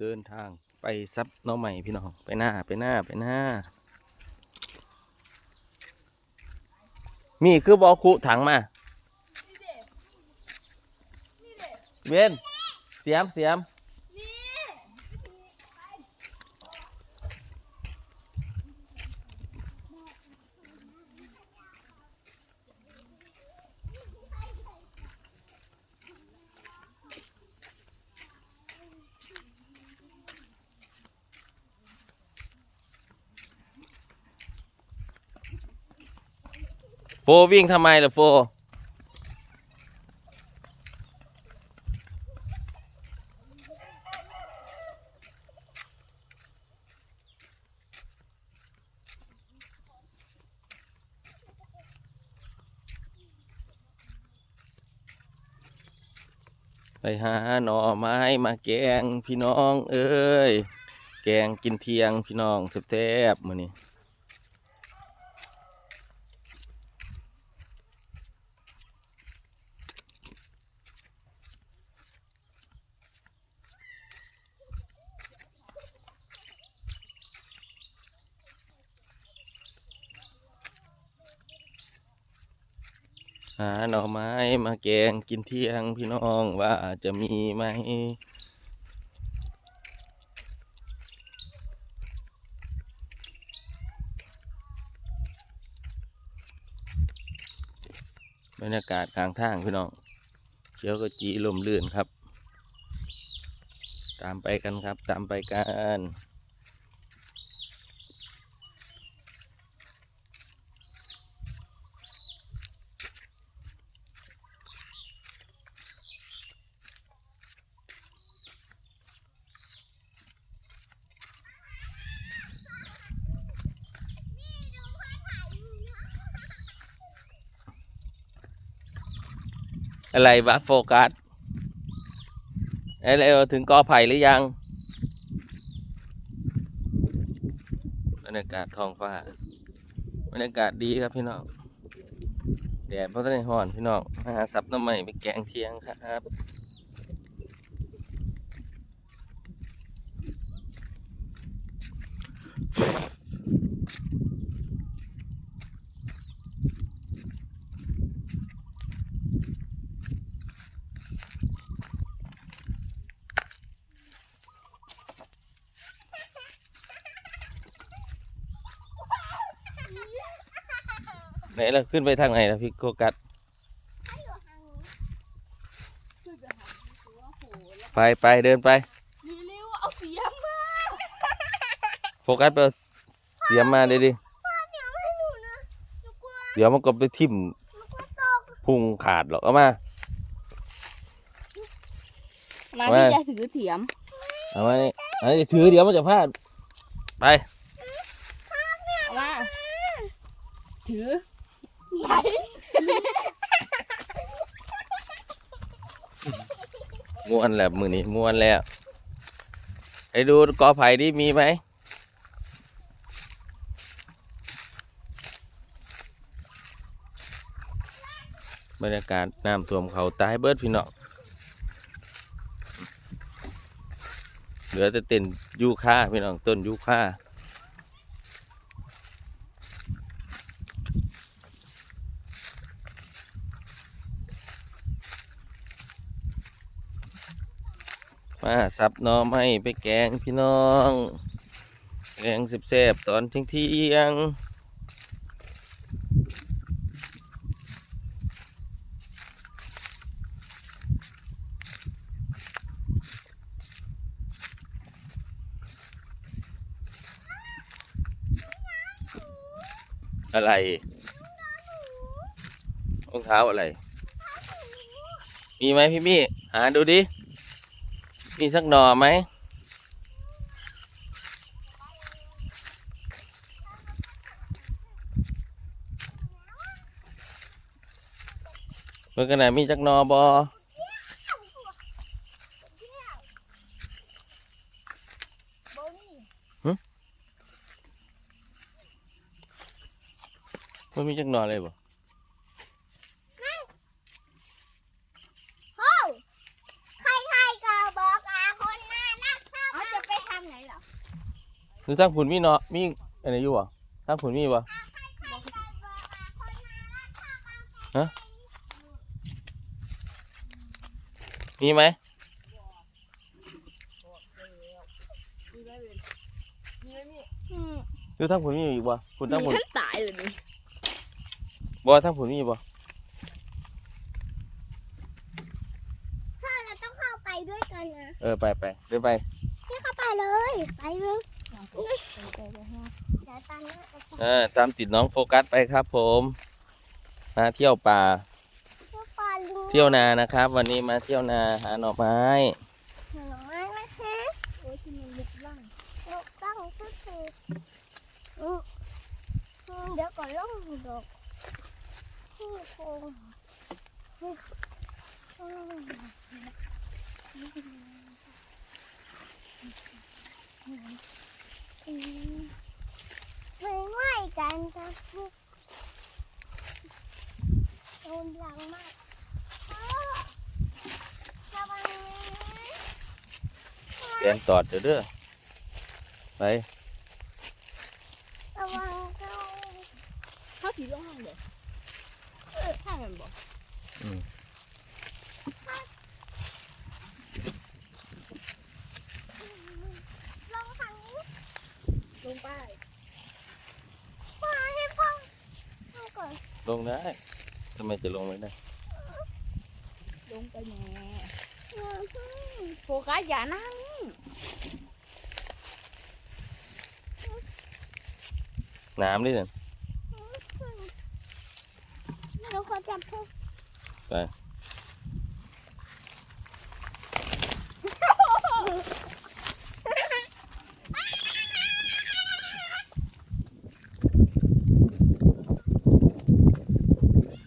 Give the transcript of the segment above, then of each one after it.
เดินทางไปซับหน้องใหม่พี่น้องไปหน้าไปหน้าไปหน้า มีคือบอคุถังมาเวนเสียมเสียม โฟวิ่งทำไมล่ะโฟไปหาหน่อไม้มาแกงพี่น้อง เอ้ย แกงกินเทียงพี่น้องแซ่บๆมื้อนี้ หาหน่อไม้มาแกงกินเที่ยงพี่น้องว่าจะมีไหมบรรยากาศกลางทางพี่น้องเขียวก็จีลมลื่นครับ ตามไปกันครับ ตามไปกัน อะไรวะโฟกัสอะไรเอถึงกอไผ่หรือยังบรรยากาศท้องฟ้าบรรยากาศดีครับพี่น้องแดดเพราะได้ห่อนพี่น้องมาหาซับน้ำใหม่ไปแกงเทียงครับ ไหนเราขึ้นไปทางไหนล่ะพี่โกกัสไปไปเดินไปเร็วๆเอาเสียงมาโฟกัสไปเอาเสียมมาเลยดิเหนียวให้หนูนะหนูกลัวเดี๋ยวมันก็ไปทิ่มหนูกลัวตกพุงขาดหรอกเอามามาว่าที่จะถือเสียมเอามานี่อันนี้ถือเดี๋ยวมันจะพลาดไปเอามาถือ ไหนม้วนแล้วมือนี้ม้วนแล้วไอ้ดูกอไผ่ดิมีไหมบรรยากาศน้ำท่วมเขาตายเบิดพี่น้องเหลือแต่เต้นยูค่าพี่น้องต้นยูค่า มาสับน่อไม้ไปแกงพี่น้อง แกงสิบแซ่บตอนเที่ยงเที่ยงอะไรรองเท้าอะไร มีไหมพี่มี่หาดูดิ มีสักหน่อไหมเมื่อกันไหนมีจักหนอบอโบนี่มันมีจักหนอเลยบ่ โฮ้ใครๆก็บอกอาคนน่ารักเท่า เอา กั หรือทั้งผุนมีเนาะมีอะไรอยู่บ่ทั้งผุนมีบ่ฮะมีไหมอืมหรือทั้งผุนมีอีกบ่ผุนทั้งผุนท่านตายเลยนี่บ่ทั้งผุนมีบ่ถ้าเราต้องเข้าไปด้วยกันนะเออไปไปเดินไปพี่เข้าไปเลย ไปเลย เดี๋ยวตามหน้าเอาไปเออตามติดน้องโฟกัสไปครับผม มาเที่ยวป่าเที่ยวปลาลุงเที่ยวนานะครับ วันนี้มาเที่ยวนาหาหน่อไม้หน่อไม้นะคะโอ้ยที่มันลึกล่างลูกต้องก็คืออืมอืมเดี๋ยวก่อนล่องดอกที่โคงอืมอืม ไม่ไหวกันจ้ะโดนหลังมากอ้าวระวังแกงตอดเด้อเด้อไประวังเขาเขาผีล่องเด้อห้ามันบอกลงทางนี้ ลงไป มาให้พ่อให้ก่อน ลงได้ทำไมจะลงไม่ได้ลงไปแหน่อืมโฟกัสอย่านั่งน้ำดิเนี่ยเราขอจับพ่อ ไป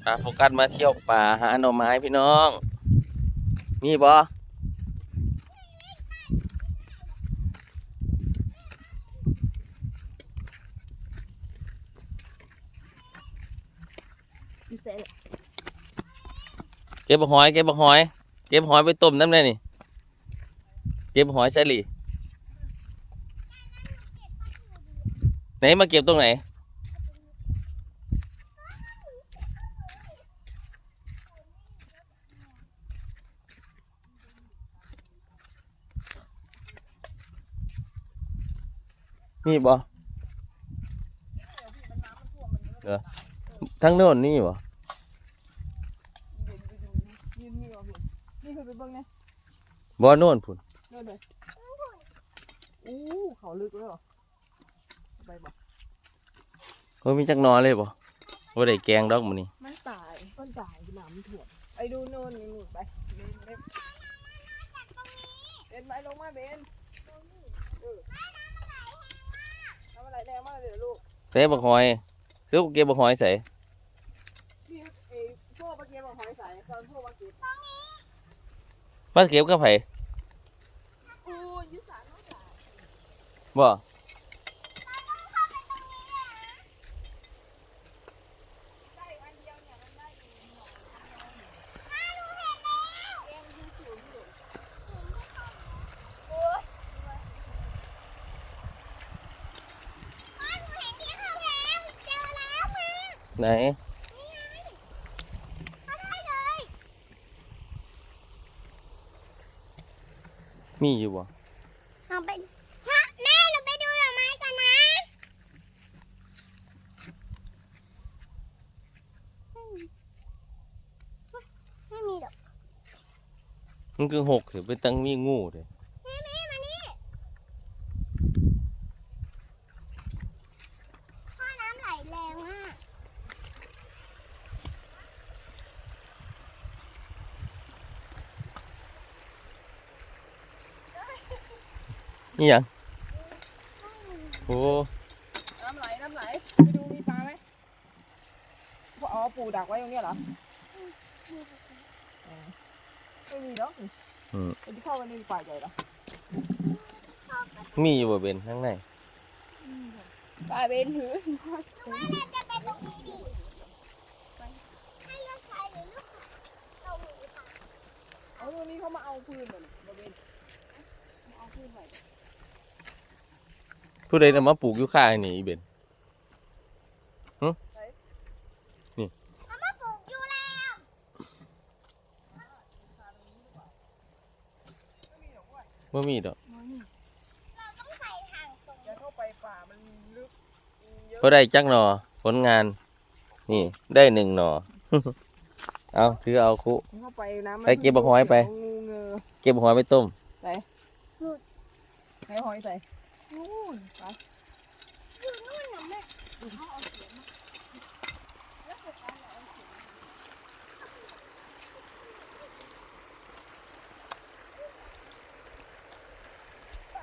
าโฟกัสมาเที่ยวป่าหาหน่อไม้พี่น้อง มีบ่อเก็บบักหอย เก็บบักหอย เก็บหอยไปต้มน้ำเลยนี่ เก็บหอยใส่หลีไหนมาเก็บตรงไหน นี่บ่เออทั้งโน่นนี่บ่ยืนนี่ก่อนนี่คือไปเบิ่งนะบ่โน่นพุ่นเดินเลยอู้เขาลึกเลยเหรอไปบอกเขามีจักนอเลยบ่บ่ได้แกงดอกมื้อนี้มันตายต้นตายน้ำถ่วมไอ้ดูโน่นนี่นู่นไปเบนเบนเบนไปลงมาเบนเออ แรงมากเลยเหรอลูกใส่บักหอยซื้อเก็บบักหอยใส่พี่ไอ้พวกเมื่อกี้บอกหอยใสตอนพวกเมื่อกี้มาเก็บกับไผอู้ยุสานน้องสาวบ่ ได้อันเดียวเนี่ยมันได้อยู่หน่อยแกงยูสูงอยู่ พ่อหนูเห็นที่เขาแล้วเจอแล้วมา ไหนเขาได้เลยมีอยู่บ่เอาไปฮะแม่หนูไปดูดอกไม้ก่อนนะไม่มีดอกมันคือหกสิเป็นตังมีงูเด้นี่มีมานี่พ่อน้ำไหลแรงมาก นี่หยังโอ้น้ำไหลน้ำไหลไปดูมีปลาไหมอ๋อปูดักไว้ตรงเนี้ยเหรอไม่มีหรอกอืมไอ้ที่เข้าไปในป่าใหญ่เหรอมีอยู่บ่เป็นข้างในป่าเบนถือว่าเราจะไปตรงนี้ดิให้เลือกใครหรือเลือกตรงนี้ค่ะเอาตรงนี้เขามาเอาคืนเลยบาเบนเอาคืนไป ผู้ใดนำมาปลูกอยู่ข้างนี่อีเบนเอามาปลูกอยู่แล้วบ่มีดอกเราต้องใส่ทางตรงจะเข้าไปป่ามันลึกเยอะบ่ได้จักหนอผลงาน นี่ได้หนึ่งหนอ เอาถือเอาคุ เข้าไปน้ำมันไปเก็บบักหอยไป งูเงือเก็บหอยไปต้มให้หอยใส่ นู่นไปอยู่นู่นนะแม่